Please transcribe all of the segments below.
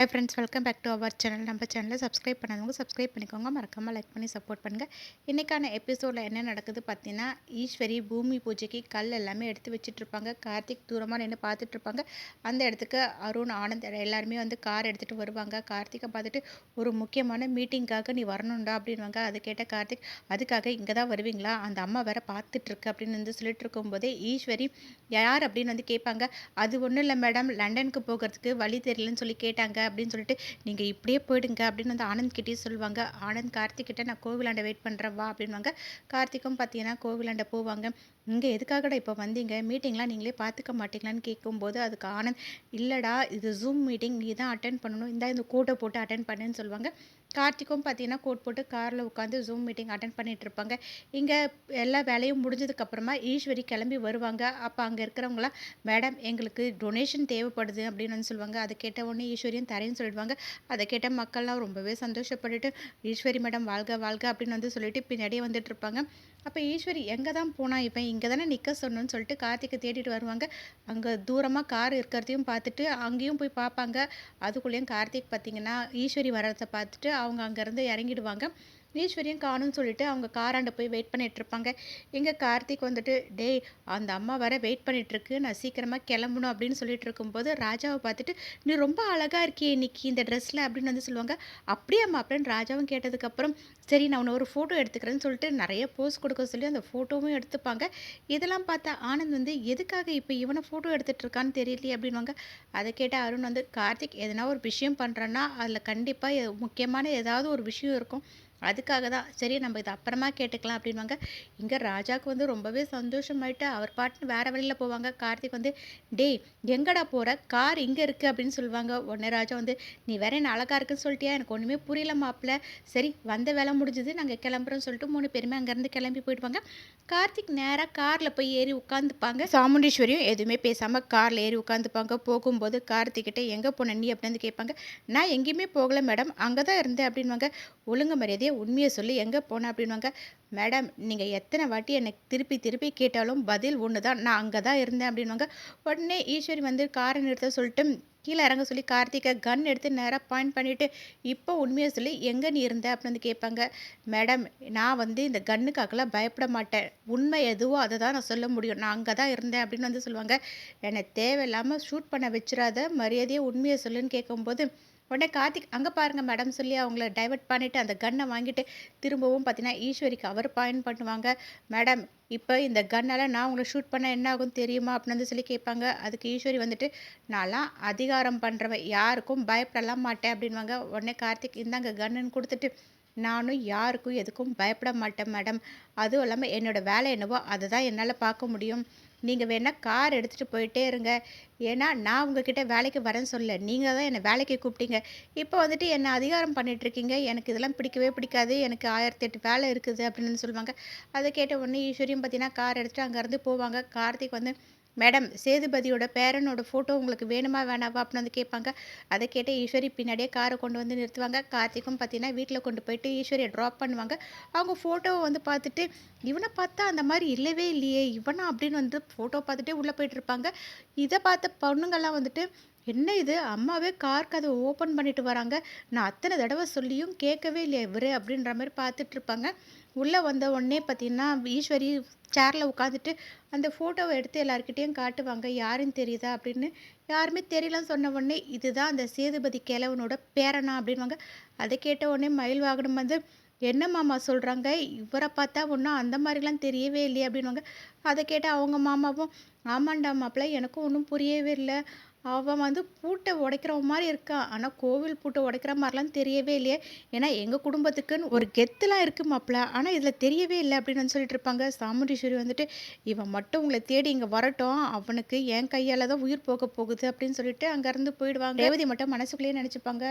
Hi friends welcome back to our channel நம்ம சேனலை subscribe பண்ணாதவங்க சப்ஸ்கிரைப் பண்ணிக்கோங்க. மறக்காமல் லைக் பண்ணி சப்போர்ட் பண்ணுங்கள் இன்றைக்கான எபிசோடில் என்ன நடக்குது பார்த்தீங்கன்னா ஈஸ்வரி பூமி பூஜைக்கு கல் எல்லாமே எடுத்து வச்சுட்டு இருப்பாங்க. கார்த்திக் தூரமாக நின்று பார்த்துட்டு இருப்பாங்க. அந்த இடத்துக்கு அருண் ஆனந்த் எல்லாருமே வந்து கார் எடுத்துகிட்டு வருவாங்க. கார்த்திகை பார்த்துட்டு ஒரு முக்கியமான மீட்டிங்காக நீ வரணும்டா அப்படின்வாங்க அது கேட்ட கார்த்திக் அதுக்காக இங்கே தான் வருவீங்களா? அந்த அம்மா வேற பார்த்துட்டு இருக்கு அப்படின்னு வந்து சொல்லிட்டு இருக்கும்போதே ஈஸ்வரி யார்? அப்படின்னு வந்து கேட்பாங்க. அது ஒன்றும் இல்லை மேடம் லண்டனுக்கு போகிறதுக்கு வழி தெரியலன்னு சொல்லி கேட்டாங்க. அப்படின்னு சொல்லிட்டு நீங்கள் இப்படியே போயிடுங்க அப்படின்னு வந்து ஆனந்த் கிட்டே சொல்லுவாங்க. ஆனந்த் கார்த்திக் கிட்ட நான் கோவிலாண்ட வெயிட் பண்ணுறேன் வா அப்படின்வாங்க கார்த்திக்கும் பார்த்தீங்கன்னா கோவிலாண்ட போவாங்க. இங்கே எதுக்காகடா இப்போ வந்தீங்க? மீட்டிங்லாம் நீங்களே பார்த்துக்க மாட்டீங்களான்னு கேட்கும்போது அதுக்கு ஆனந்த் இல்லைடா இது ஜூம் மீட்டிங் நீ தான் அட்டன் பண்ணணும். இந்தா இந்த கோட்டை போட்டு அட்டன் பண்ணுன்னு சொல்லுவாங்க. கார்த்திக்கும் பார்த்தீங்கன்னா கோட் போட்டு காரில் உட்காந்து ஜூம் மீட்டிங் அட்டன் பண்ணிகிட்டு இருப்பாங்க இங்கே எல்லா வேலையும் முடிஞ்சதுக்கப்புறமா ஈஸ்வரி கிளம்பி வருவாங்க. அப்போ அங்கே இருக்கிறவங்களாம் மேடம் எங்களுக்கு டொனேஷன் தேவைப்படுது அப்படின்னு வந்து சொல்லுவாங்க. அதை கேட்ட உடனே ஈஸ்வரியும் தரேன்னு சொல்லிடுவாங்க. அதை கேட்ட மக்கள்லாம் ரொம்பவே சந்தோஷப்பட்டுட்டு ஈஸ்வரி மேடம் வாழ்க வாழ்க அப்படின்னு வந்து சொல்லிட்டு பின்னாடியே வந்துட்டு இருப்பாங்க அப்போ ஈஸ்வரி எங்கே தான் போனால் இப்போ இங்கே தானே நிற்க சொன்னோன்னு சொல்லிட்டு கார்த்திகை தேடிட்டு வருவாங்க. அங்கே தூரமாக கார் இருக்கிறதையும் பார்த்துட்டு அங்கேயும் போய் பார்ப்பாங்க. அதுக்குள்ளேயும் கார்த்திக் பார்த்தீங்கன்னா ஈஸ்வரி வர்றதை பார்த்துட்டு அவங்க அங்கேருந்து இறங்கிடுவாங்க. ஈஸ்வரியும் காணும்னு சொல்லிட்டு அவங்க காராண்ட போய் வெயிட் பண்ணிட்டு இருப்பாங்க எங்கள் கார்த்திக் வந்துட்டு டேய் அந்த அம்மா வர வெயிட் பண்ணிட்டுருக்கு. நான் சீக்கிரமாக கிளம்பணும் அப்படின்னு சொல்லிட்டு இருக்கும்போது ராஜாவை பார்த்துட்டு நீ ரொம்ப அழகாக இருக்கியே இன்னைக்கு இந்த ட்ரெஸ்ஸில் அப்படின்னு வந்து சொல்லுவாங்க. அப்படியே அம்மா அப்படின்னு ராஜாவும் கேட்டதுக்கப்புறம் சரி நான் உன்னை ஒரு ஃபோட்டோ எடுத்துக்கிறேன்னு சொல்லிட்டு நிறைய போஸ் கொடுக்க சொல்லி அந்த ஃபோட்டோவும் எடுத்துப்பாங்க. இதெல்லாம் பார்த்தா ஆனந்த் வந்து எதுக்காக இப்போ இவனை ஃபோட்டோ எடுத்துகிட்டு இருக்கான்னு தெரியலையே அப்படின்வாங்க அதை கேட்ட அருண் வந்து கார்த்திக் எதனா ஒரு விஷயம் பண்ணுறேன்னா அதில் கண்டிப்பாக முக்கியமான ஏதாவது ஒரு விஷயம் இருக்கும். அதுக்காக தான். சரி நம்ம இதை அப்புறமா கேட்டுக்கலாம் அப்படின்வாங்க. இங்கே ராஜாவுக்கு வந்து ரொம்பவே சந்தோஷமாயிட்டு அவர் பாட்டு வேறு வழியில் போவாங்க. கார்த்திக் வந்து டேய் எங்கடா போகிற கார் இங்கே இருக்குது அப்படின்னு சொல்லுவாங்க. உடனே ராஜா வந்து நீ வேற என்ன அழகாக இருக்குன்னு சொல்லிட்டியா? எனக்கு ஒன்றுமே புரியல மாப்பிள்ள. சரி வந்த வேலை முடிஞ்சது. நாங்கள் கிளம்புறோம்னு சொல்லிட்டு மூணு பேருமே அங்கேருந்து கிளம்பி போயிடுவாங்க. கார்த்திக் நேராக காரில் போய் ஏறி உட்காந்துப்பாங்க சாமுண்டீஸ்வரியும் எதுவுமே பேசாமல் காரில் ஏறி உட்காந்துப்பாங்க போகும்போது கார்த்திக்கிட்ட எங்கே போன நீ? அப்படின்னு கேட்பாங்க. நான் எங்கேயுமே போகலை மேடம். அங்கே தான் இருந்தேன் அப்படின்வாங்க. ஒழுங்கு மரியாதையை உண்மையை சொல்லி எங்கே போனேன் அப்படின்வாங்க மேடம் நீங்கள் எத்தனை வாட்டி எனக்கு திருப்பி திருப்பி கேட்டாலும் பதில் ஒன்று தான் நான் அங்கே தான் இருந்தேன் அப்படின்வாங்க உடனே ஈஸ்வரி வந்து காரை நிறுத்த சொல்லிட்டு கீழே இறங்க சொல்லி கார்த்திகை கன் எடுத்து நேராக பாயிண்ட் பண்ணிவிட்டு இப்போ உண்மையை சொல்லி எங்கே நீ இருந்த? அப்படின்னு வந்து கேட்பாங்க. மேடம் நான் வந்து இந்த கன்னுக்காக்கெல்லாம் பயப்பட மாட்டேன். உண்மை எதுவோ அதை தான் நான் சொல்ல முடியும். நான் அங்கே தான் இருந்தேன் அப்படின்னு வந்து சொல்லுவாங்க. என்னை தேவையில்லாமல் ஷூட் பண்ண வச்சிடாத. மரியாதையை உண்மையை சொல்லுன்னு கேட்கும்போது உடனே கார்த்திக் அங்கே பாருங்கள் மேடம் சொல்லி அவங்கள டைவெர்ட் பண்ணிவிட்டு அந்த கன்னை வாங்கிட்டு திரும்பவும் பார்த்தீங்கன்னா ஈஸ்வரிக்கு அவர் பாயிண்ட் பண்ணுவாங்க. மேடம் இப்போ இந்த கன்னால் நான் உங்களை ஷூட் பண்ணால் என்ன ஆகும் தெரியுமா? அப்படின்னு வந்து சொல்லி கேட்பாங்க. அதுக்கு ஈஸ்வரி வந்துட்டு நான்லாம் அதிகாரம் பண்ணுறவன் யாருக்கும் பயப்படலாம் மாட்டேன் அப்படின்வாங்க உடனே கார்த்திக் இந்தாங்க கன்னுன்னு கொடுத்துட்டு நானும் யாருக்கும் எதுக்கும் பயப்பட மாட்டேன் மேடம் அதுவும் இல்லாமல் என்னோடய வேலை என்னவோ அதை தான் என்னால் பார்க்க முடியும். நீங்கள் வேணால் கார் எடுத்துகிட்டு போயிட்டே இருங்க. ஏன்னா நான் உங்ககிட்ட வேலைக்கு வரேன்னு சொல்லலை. நீங்கள் தான் என்னை வேலைக்கு கூப்பிட்டீங்க. இப்போ வந்துட்டு என்னை அதிகாரம் பண்ணிகிட்ருக்கீங்க எனக்கு இதெல்லாம் பிடிக்கவே பிடிக்காது. எனக்கு ஆயிரத்தி எட்டு வேலை இருக்குது அப்படின்னு சொல்லுவாங்க. அதை கேட்ட உடனே ஈஸ்வரியும் பார்த்தீங்கன்னா கார் எடுத்துகிட்டு அங்கேருந்து போவாங்க. கார்த்திக் வந்து மேடம் சேதுபதியோட பேரனோட ஃபோட்டோ உங்களுக்கு வேணுமா வேணாவா அப்படின்னு வந்து கேட்பாங்க. அதை கேட்டு ஈஸ்வரி பின்னாடியே காரை கொண்டு வந்து நிறுத்துவாங்க. கார்த்திக்கும் பார்த்தீங்கன்னா வீட்டில் கொண்டு போயிட்டு ஈஸ்வரியை ட்ராப் பண்ணுவாங்க. அவங்க ஃபோட்டோவை வந்து பார்த்துட்டு இவனை பார்த்தா அந்த மாதிரி இல்லவே இல்லையே இவனா? அப்படின்னு வந்து ஃபோட்டோ பார்த்துட்டே உள்ளே போயிட்டு இருப்பாங்க. இதை பார்த்த பொண்ணுங்கள்லாம் வந்துட்டு என்ன இது? அம்மாவே கார் கதை ஓப்பன் பண்ணிட்டு வராங்க. நான் அத்தனை தடவை சொல்லியும் கேட்கவே இல்லையா இவர்? அப்படின்ற மாதிரி பார்த்துட்டு இருப்பாங்க. உள்ளே வந்த உடனே பார்த்தீங்கன்னா ஈஸ்வரி சேரில் உட்காந்துட்டு அந்த ஃபோட்டோவை எடுத்து எல்லாருக்கிட்டேயும் காட்டுவாங்க. யாருன்னு தெரியுதா? அப்படின்னு யாருமே தெரியலன்னு சொன்ன உடனே இதுதான் அந்த சேதுபதி கிழவனோட பேரனா? அப்படின்வாங்க அதை கேட்ட உடனே மயில் வாகனம் வந்து என்ன மாமா சொல்கிறாங்க இவரை பார்த்தா ஒன்றும் அந்த மாதிரிலாம் தெரியவே இல்லையே. அப்படின்வாங்க அதை கேட்ட அவங்க மாமாவும் ஆமாண்டா மாப்பிள்ள எனக்கும் ஒன்றும் புரியவே இல்லை. அவன் வந்து பூட்டை உடைக்கிற மாதிரி இருக்கான் ஆனால் கோவில் பூட்டை உடைக்கிற மாதிரிலாம் தெரியவே இல்லையே. ஏன்னா எங்கள் குடும்பத்துக்குன்னு ஒரு கெத்துலாம் இருக்கு மாப்பிள்ள ஆனால் இதில் தெரியவே இல்லை அப்படின்னு வந்து சொல்லிட்டு இருப்பாங்க. சாமுண்டீஸ்வரி வந்துட்டு இவன் மட்டும் உங்களை தேடி இங்கே வரட்டும். அவனுக்கு என் கையால் தான் உயிர் போக போகுது அப்படின்னு சொல்லிட்டு அங்கேருந்து போயிடுவாங்க. ரேவதி மட்டும் மனசுக்குள்ளேயே நினச்சிப்பாங்க.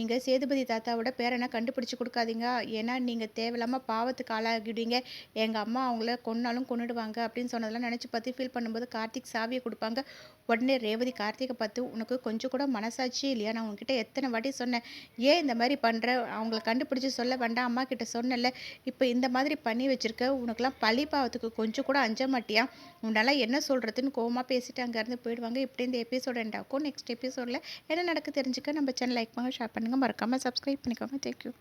நீங்கள் சேதுபதி தாத்தாவோட பேரனை கண்டுபிடிச்சி கொடுக்காதீங்க. ஏன்னா நீங்கள் தேவையில்லாமல் பாவத்துக்கு ஆளாகிடுவீங்க. எங்கள் அம்மா அவங்கள கொன்னாலும் கொண்டுடுவாங்க அப்படின்னு சொன்னதெல்லாம் நினச்சி பார்த்து ஃபீல் பண்ணும்போது கார்த்திக் சாவியை கொடுப்பாங்க. உடனே ரேவதி கார்த்திகை பார்த்து உனக்கு கொஞ்சம் கூட மனசாட்சியே இல்லையா? நான் உங்ககிட்ட எத்தனை வாட்டி சொன்னேன். ஏன் இந்த மாதிரி பண்ணுற அவங்கள கண்டுபிடிச்சி சொல்ல வேண்டாம். அம்மா கிட்ட சொன்னல இப்போ இந்த மாதிரி பண்ணி வச்சிருக்க. உனக்குலாம் பழி பாவத்துக்கு கொஞ்சம் கூட அஞ்ச மாட்டியா? உன்னால் என்ன சொல்கிறதுன்னு கோவமாக பேசிட்டு அங்கேருந்து போயிடுவாங்க. இப்படி இந்த எபிசோட் எண்ட் ஆகும். நெக்ஸ்ட் எபிசோடில் என்ன நடக்கு தெரிஞ்சுக்க. நம்ம சேனல் லைக் பண்ணுங்கள் ஷேர் பண்ணுங்கள் மறக்காமல் சப்ஸ்கிரைப் பண்ணிக்கோங்க. தேங்க்யூ